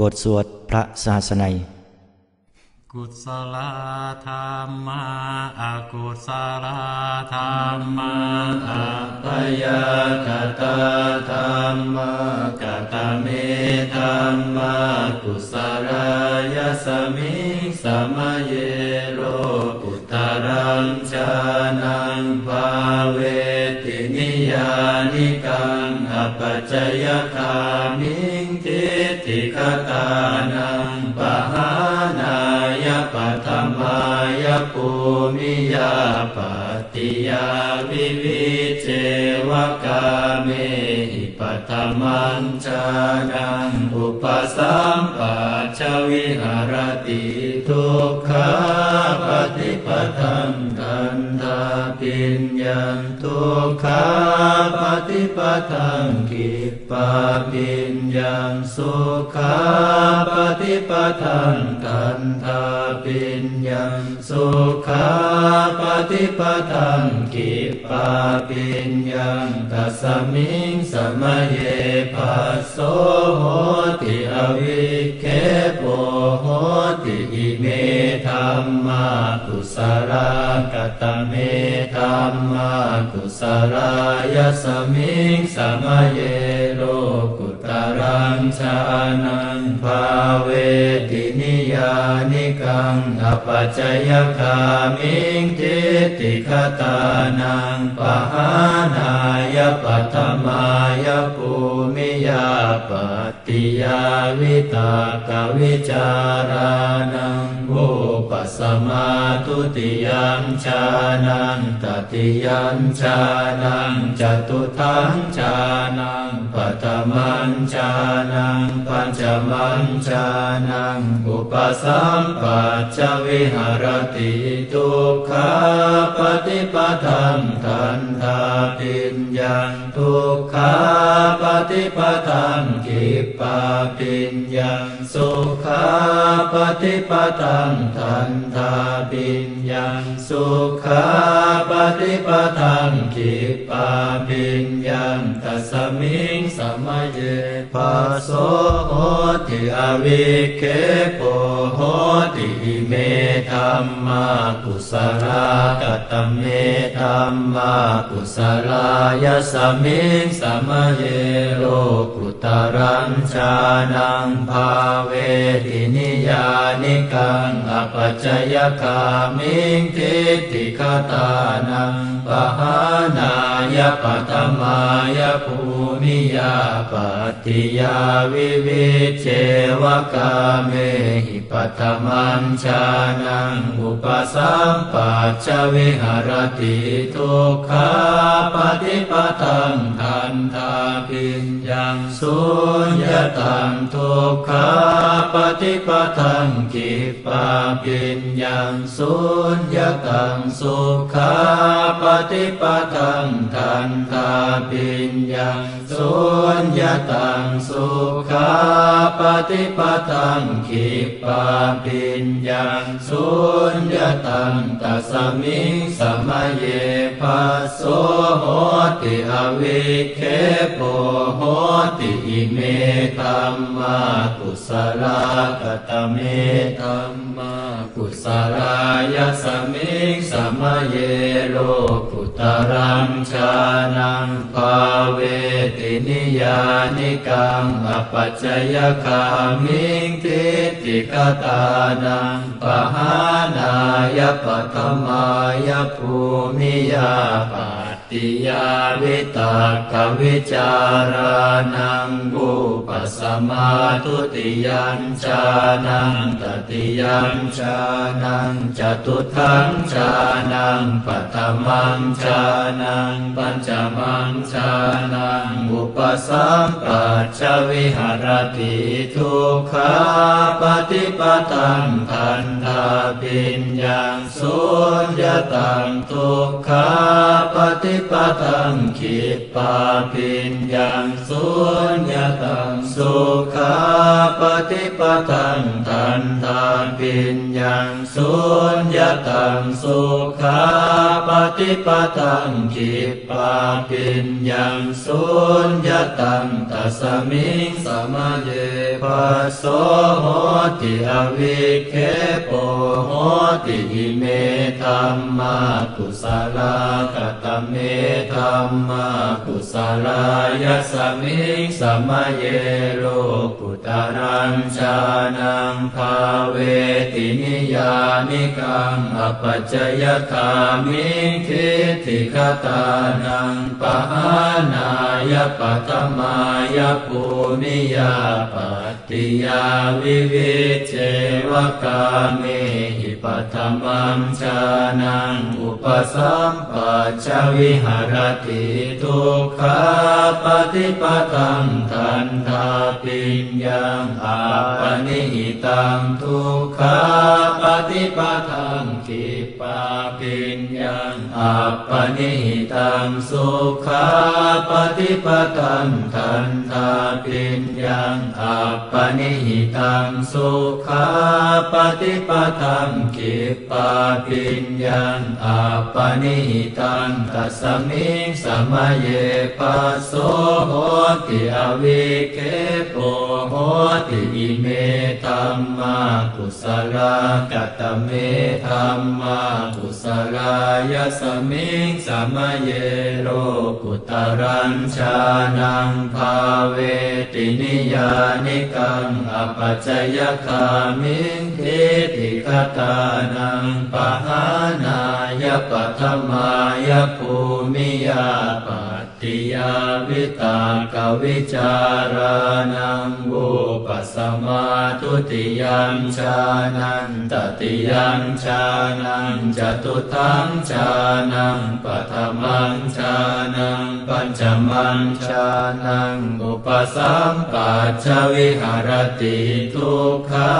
บทสวดพระศาสนัย กุศลธรรมาอกุศลธรรมาอัปยากตาธรรมากตเมธรรมากุศลายสมิงสมเยโรปุตตรังชานังภาเวตินิยานิกังอปัจจยคามิ ติคตานังปะหานายปัตมายภูมิยาปติยาวิวิเจวกาเมหิปัตมันจานังอุปสัมปัชวิหารติทุกขาปฏิปทังกันตาปิญญาทุกขาปฏิปทังกิปาปิญ ญาสุขาปฏิปทังกันตาปิญญาสุขาปฏิปทังกิปปาปิญญาตัสมิงสมเยปัสโสโหติอวิเคปโหติอิเมธรรมากุสลากตเมธรรมากุสลายสมิงสมเยโลกุตรัง ชานังภาเวติ นิยานิกังอปัจจยคามิงทิติคตานังปหานายปัตมายภูมิยาปติยาวิตากวิจารานังอุปสมาตุติยัมชานังตติยัมชานังจตุทังชานังปัตมัญชานังปัญจมัญชานังอุปสัมปัจวิหารติทุกขาปฏิปทังทันทาปิญญาทุกขาปฏิปทังกิปปาปิญญาสุขาปฏิปทังทันทาปิญญาสุขาปฏิปทังกิปปาปิญญาตัสมิงสมเยปัสโสโหติอวิเคปโหติเมธรรมากุสลากตเมธรรมากุสลายสมิงสมเยโลกุตรังชานังภาเวทินิยานิกังอปัจจยคามิงทิติคตานังปหานายปัตมายภูมิยาปติยาวิวิเจวกาเมหิปัตมันชานังอุปสัมปัจจวิหารติทุกขาปฏิปทังทันทาปิญญังสุญญตังทุกขาปฏิปทังกิปาปิญญังสุญญตังสุขาปฏิปทังทันทาปิญญังสุญญตังสุขาปฏิปทังกิปาปิญญังสุญญตังตสมิงสมเยปัสโสโหติอวิเคปโหติอิเมธัมมากุสลากตเมธัมมากุสลายสมิงสมเยโลกุ ตรังชานังภาเวตินิยานิกังอปัจจยคามิงทิติกตานังปหานายปัตมายภูมิยาปา ติยาวิตากวิจารานังบุปสมาทุติยัญชานังตติยัญชานังจตุทังชานังปัตมังชานังปัญจมังชานังอุปสัมปัจวิหารติทุกขาปฏิปตังทันทาปิญญังสุญญตังทุกขาปฏิปตังคิปาปิญญังสุญญตังสุขาปฏิปทังทันทาปิญญังสุญญตังสุขาปฏิปทังจิปปาปิญญังสุญญตังตัสมิงสมาเยปัสโสโหติอวิเคโปโหติอิเมธัมมากุสลากตเมธัมมากุสลายสมิงสมาเยโรกุตารัญชานังภาเวตินิยานิกังอปัจจยคามิทิติคตานังปหานายปัตมายภูมิยาปติยาวิวิเจวกาเมหิ ปัตมังชานังอุปสัมปัจจวิหารติทุกขาปฏิปตังทันทาปิญญังอาปนิหิตังทุกขาปฏิปทังทิปาปิญังอาปนิหิตังสุขาปฏิปตังทันทาปิญญังอาปนิหิตังสุขาปฏิปทังกิปาปิญญังอาปนิหิตังตัสมิงสมเยปัสโสโหติอวิเคปโหติอิเมธัมมากุสลากตเมธัมมากุสลายสมิงสมเยโรกุตรัญชานังภาเวตินิยานิกังอปัจจยคามิงทิติคตานังปะหานายปัทมายภูมิยาปัติยาวิตากวิจารานังบุปสมาทุติยังชานันตติยังชานังจตุทังชานังปัทมังชานังปัญจมังชานังอุปสัมปัจจวิหารติทุกขา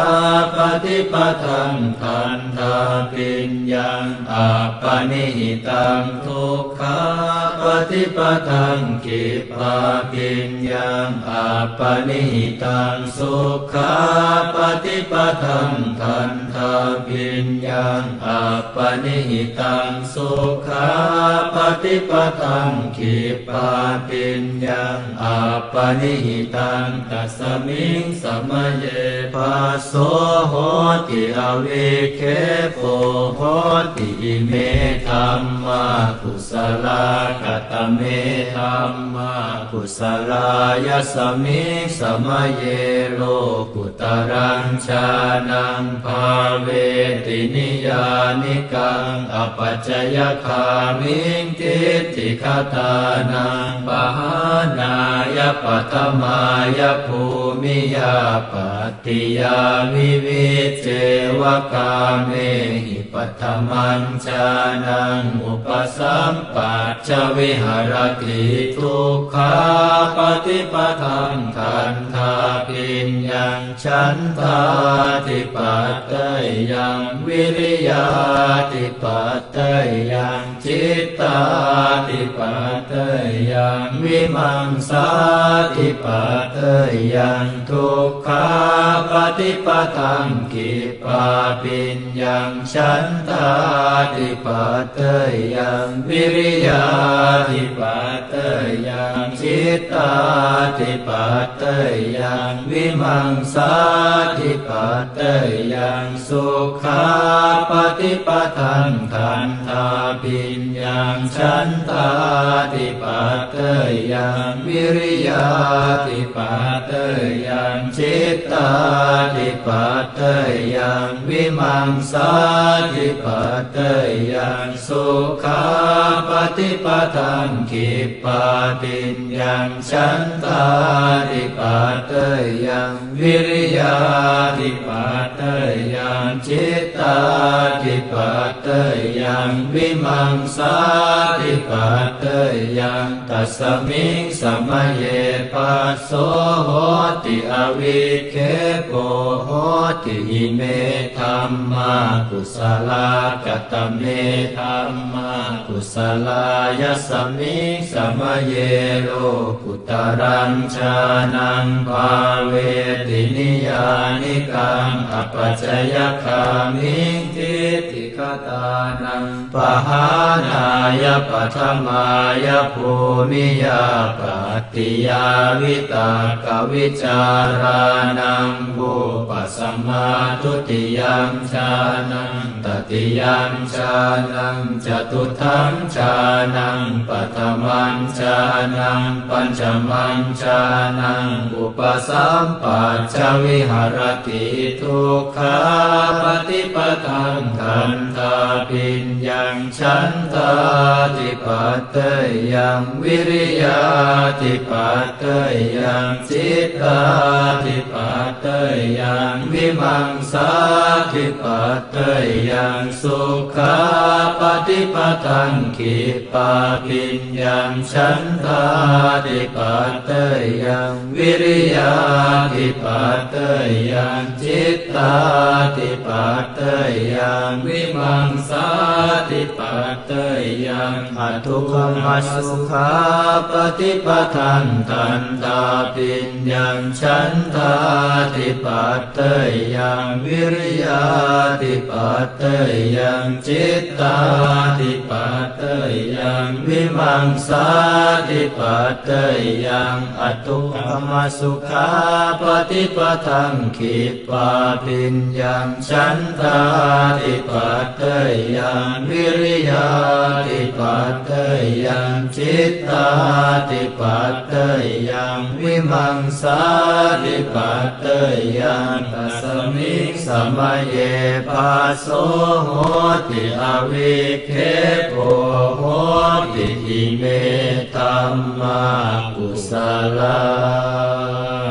ปฏิปทังทันทาปิญญังอาปนิหิตังทุกขาปฏิปทังกิปาปิญญังอาปนิหิตังสุขาปฏิปทังทันทาปิญญังอ ปนิหิตังสุขาปฏิปทังกิปาปิญญังอาปนิหิตังตัสมิงสมเยปัสโสโหติอวิเคโปโหติเมธัมมากุสลากตเมธัมมากุสลายสมิงสมเยโลกุตรัญชานังภาเวตินิยานิกังอปัจจยคามิงทิติคตานังปหานายปัตมายภูมิยาปัตติยาวิวิเจวกาเมหิปัตมัญชานังอุปสัมปัจจวิหารติทุกขาปฏิปทังทันทาปิญญังฉันทาติปัตตยังวิริยา ติปัตเตยัง จิตตาติปัตเตยังวิมังสาติปัตเตยังทุกขาปฏิปทังกิปาปิญญังฉันทาติปัตเตยังวิริยาติปัตเตยังจิตตาติปัตเตยังวิมังสาติปัตเตยังสุขาปฏิปทังทันทาปิญญังฉันทาติปัตเตยังวิริยาติปัตเตยังจิตตาติปัตเตยังวิมังสาติปัตเตยังสุขาปฏิปทังกิปาปิญญังฉันทาติปัตเตยังวิริยาติปัตเตยังจิตตาติปัตเตยังวิมังสาธิปัตเตยังตัสมิงสมเยปัสโสโหติอวิเคโปโหติอิเมธรรมากุศลากตเมธรรมากุศลายสมิงสมเยโลกุตรังชานังภาเวตินิยานิกังอปัจจยคามิงทิติ คตานังปหานายปัทมายภูมิยาปติยาวิตากวิจารานังบุปสัมมาทุติยัมชานังตติยัมชานังจตุทัมชานังปัตมัญชานังปัญจมัญชานังอุปสัมปัจวิหารติทุกขาปฏิปทังคันตาปิญญังฉันตาติปัตเตยังวิริยาติปัตเตยังจิตตาติปัตเตยังวิมังสาติปัตเตยังสุขาปฏิปทังขิปาปิญญังฉันตาติปัตเตยังวิริยาติปัตเตยังจ ตตาติปัตเตยังวิมังสาติปัตเตยังอทุกขมัสุขาปฏิปทันตันตาปิญญังฉันทาติปัตเตยังวิริยาติปัตเตยังจิตตาติปัตเตยังวิมังสาติปัตเตยังอทุกขมัสุขาปฏิปทังขิปาปิญญังฉันทาติปัตเตยังวิริยาติปัตเตยังจิตตาติปัตเตยังวิมังสาติปัตเตยังตัสมิงสมัยเยปัสโสโหติอวิเคโปโหติอิเมตัมมากุศลา